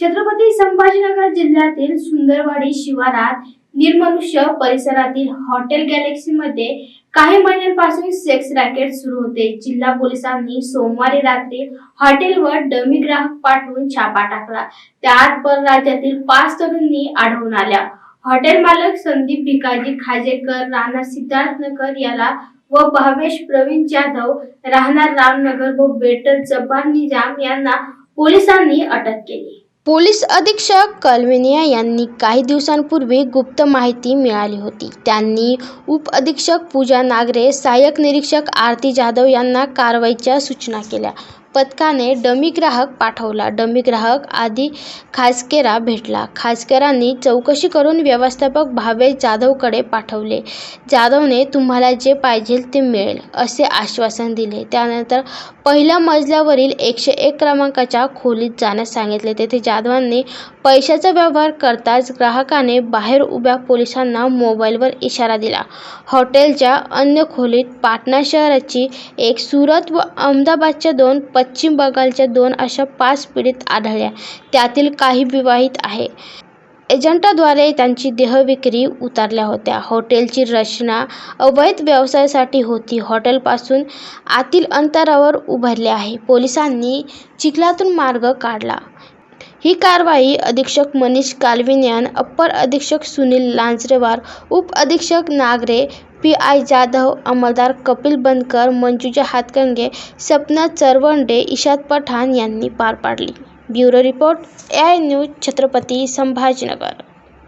छत्रपती संभाजीनगर जिल्ह्यातील सुंदरवाडी शिवारात निर्मनुष्य परिसरातील हॉटेल गॅलेक्सीमध्ये काही महिन्यांपासून सेक्स रॅकेट सुरू होते. जिल्हा पोलिसांनी सोमवारी रात्री हॉटेलवर डमी ग्राहक पाठवून छापा टाकला. त्यात परराज्यातील पाच तरुणी आढळून आल्या. हॉटेल मालक संदीप भिकाजी खाजेकर राहणार सिद्धार्थनगर याला व भावेश प्रवीण जाधव राहणार रामनगर व बेटर जब्बार निजाम यांना पोलिसांनी अटक केली. पोलीस अधीक्षक कल्विनिया यांनी काही दिवसांपूर्वी गुप्त माहिती मिळाली होती. त्यांनी उप अधीक्षक पूजा नागरे सहाय्यक निरीक्षक आरती जाधव यांना कारवाईच्या सूचना केल्या. पथकाने डमी ग्राहक पाठवला. डमी ग्राहक आधी खासकेरा भेटला. खासकेरांनी चौकशी करून व्यवस्थापक भावेश जाधवकडे पाठवले. जाधवने तुम्हाला जे पाहिजे ते मिळेल असे आश्वासन दिले. त्यानंतर पहिल्या मजल्यावरील एकशे एक क्रमांकाच्या खोलीत जाण्यास सांगितले. तेथे जाधवांनी पैशाचा व्यवहार करताच ग्राहकाने बाहेर उभ्या पोलिसांना मोबाईलवर इशारा दिला. हॉटेलच्या अन्य खोलीत पाटणा शहराची एक सुरत व अहमदाबादच्या दोन पश्चिम बंगालच्या दोन अशा पाच पीडित आढळल्या. त्यातील काही विवाहित आहे एजंटाद्वारे त्यांची देहविक्री उतरल्या होत्या. हॉटेलची रचना अवैध व्यवसायासाठी होती. हॉटेलपासून आतील अंतरावर उभारले आहे. पोलिसांनी चिखलातून मार्ग काढला. ही कारवाई अधीक्षक मनीष कालविन्यान अप्पर अधीक्षक सुनील लांजरेवार उप अधीक्षक नागरे पी आय जाधव अंमलदार कपिल बनकर मंजुजा हातकंगे सपना चरवंडे इशाद पठाण यांनी पार पाडली. Bureau report A I news Chhatrapati Sambhajinagar.